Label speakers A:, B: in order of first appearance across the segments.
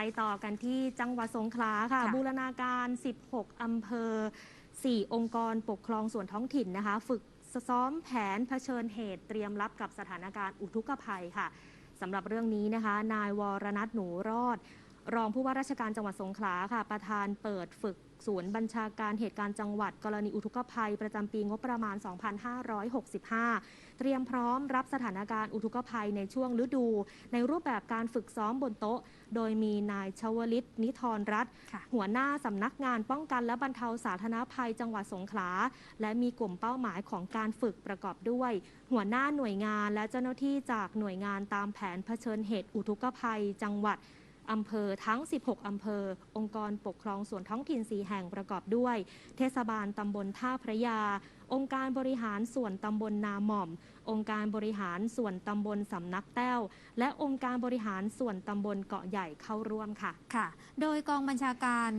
A: ไปต่อกันที่จังหวัดสงขลาค่ะ
B: ค่ะ
A: บูรณาการ 16 อำเภอ 4 องค์กรปกครองส่วนท้องถิ่นนะคะ ฝึกซ้อมแผนเผชิญเหตุเตรียมรับกับสถานการณ์อุทกภัยค่ะสำหรับเรื่องนี้นะคะ นายวรนัทหนูรอด รองผู้ว่าราชการจังหวัดสงขลาค่ะ ประธานเปิดฝึกศูนย์บัญชาการเหตุการณ์จังหวัด กรณีอุทกภัย ประจำปีงบประมาณ 2565 เตรียมพร้อมรับสถานการณ์อุทกภัยในช่วงฤดู ในรูปแบบการฝึกซ้อมบนโต๊ะ โดยมีนายชวลิต นิทรรัตน์
B: ค่ะ
A: หัวหน้าสำนักงานป้องกันและบรรเทาสาธารณภัยจังหวัดสงขลา และมีกลุ่มเป้าหมายของการฝึกประกอบด้วย หัวหน้าหน่วยงานและเจ้าหน้าที่จากหน่วยงานตามแผนเผชิญเหตุอุทกภัยจังหวัด อำเภอทั้ง 16 อำเภอ องค์กรปกครองส่วนท้องถิ่น 4 แห่งประกอบด้วย เทศบาลตำบลท่าพระยา องค์การบริหารส่วนตำบลนาหม่อม องค์การบริหารส่วนตำบลสำนักแต้ว และองค์การบริหารส่วนตำบลเกาะใหญ่เข้าร่วมค่ะ
B: ค่ะ โดยกองบัญชาการ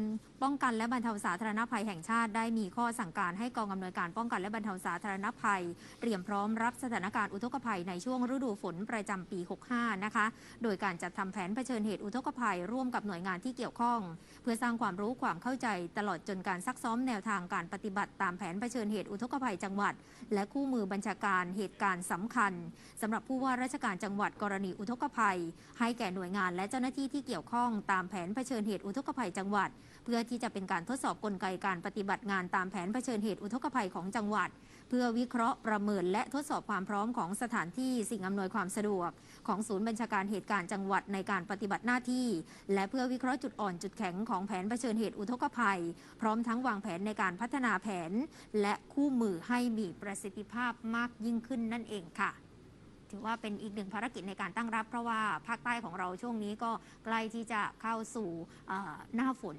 B: ป้องกันและบรรเทาสาธารณภัยแห่งชาติได้มีข้อสั่งการให้กองอำนวยการป้องกันและบรรเทาสาธารณภัย เตรียมพร้อมรับสถานการณ์อุทกภัยในช่วงฤดูฝนประจำปี 65 นะคะ โดยการจัดทำแผนเผชิญเหตุอุทกภัย ร่วมกับหน่วยงานที่เกี่ยวข้อง เพื่อสร้างความรู้ความเข้าใจตลอดจนการซักซ้อมแนวทางการปฏิบัติตามแผนเผชิญเหตุอุทกภัยจังหวัด และคู่มือบัญชาการเหตุการณ์สำคัญสำหรับผู้ว่าราชการจังหวัดกรณีอุทกภัย ให้แก่หน่วยงานและเจ้าหน้าที่ที่เกี่ยวข้องตามแผนเผชิญเหตุอุทกภัยจังหวัด เพื่อที่จะเป็นการทดสอบกลไกการปฏิบัติงานตามแผนเผชิญเหตุอุทกภัยของจังหวัด เพื่อวิเคราะห์ประเมินและทดสอบความพร้อมของสถานที่สิ่งอำนวยความสะดวก ของศูนย์บัญชาการเหตุการณ์จังหวัดในการปฏิบัติหน้าที่ และเพื่อวิเคราะห์จุดอ่อนจุดแข็งของแผนเผชิญเหตุอุทกภัย พร้อมทั้งวางแผนในการพัฒนาแผน และคู่มือให้มีประสิทธิภาพมากยิ่งขึ้นนั่นเองค่ะถือว่าเป็นอีกหนึ่งภารกิจในการตั้งรับ เพราะว่าภาคใต้ของเราช่วงนี้ก็ใกล้ที่จะเข้าสู่หน้าฝน